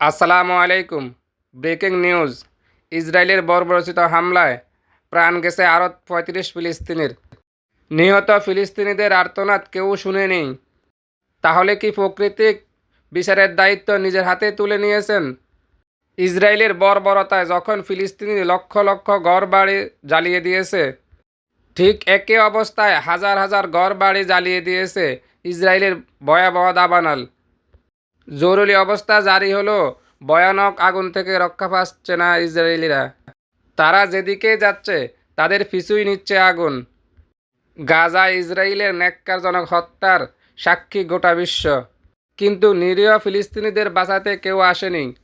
আসসালামু আলাইকুম। Breaking news. ইসরায়েলের বর্বরচিত হামলায় প্রাণ গেছে আরও পঁয়ত্রিশ ফিলিস্তিনির। নিহত ফিলিস্তিনিদের আর্তনাদ কেউ শুনেনি। তাহলে কি প্রকৃতিক বিচারের দায়িত্ব নিজের হাতে তুলে নিয়েছেন? ইসরায়েলের বর্বরতায় যখন ফিলিস্তিনি লক্ষ লক্ষ ঘর বাড়ি জ্বালিয়ে দিয়েছে, ঠিক একই অবস্থায় হাজার হাজার ঘর বাড়ি জ্বালিয়ে দিয়েছে ইসরায়েলের ভয়াবহ দাবানাল। জরুরি অবস্থা জারি হলো। ভয়ানক আগুন থেকে রক্ষা পাচ্ছে না ইসরায়েলিরা। তারা যেদিকে যাচ্ছে, তাদের পিছুই নিচ্ছে আগুন। গাজা ইসরায়েলের ন্যাক্কারজনক হত্যার সাক্ষী গোটা বিশ্ব। কিন্তু নিরীহ ফিলিস্তিনিদের বাঁচাতে কেউ আসেনি।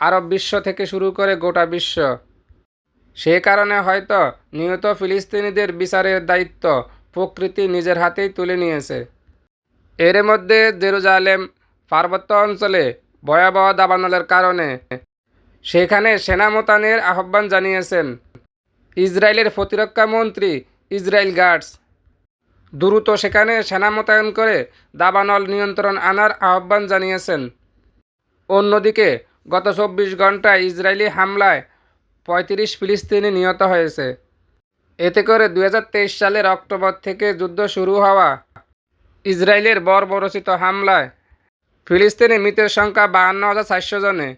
আরব বিশ্ব থেকে শুরু করে গোটা বিশ্ব। সে কারণে হয়তো নিহত ফিলিস্তিনিদের বিচারের দায়িত্ব প্রকৃতি নিজের হাতেই তুলে নিয়েছে। এর মধ্যে জেরুজালেম পার্বত্য অঞ্চলে ভয়াবহ দাবানলের কারণে সেখানে সেনা মোতায়েনের আহ্বান জানিয়েছেন ইসরায়েলের প্রতিরক্ষা মন্ত্রী ইসরায়েল গার্ডস। দ্রুত সেখানে সেনা মোতায়েন করে দাবানল নিয়ন্ত্রণ আনার আহ্বান জানিয়েছেন। অন্যদিকে, গত চব্বিশ ঘন্টায় ইসরায়েলি হামলায় পঁয়ত্রিশ ফিলিস্তিনি নিহত হয়েছে। এতে করে দু হাজার তেইশ সালের অক্টোবর থেকে যুদ্ধ শুরু হওয়া ইসরায়েলের বর্বরচিত হামলায় ফিলিস্তিনি মৃতের সংখ্যা বাহান্ন হাজার চারশো জনে।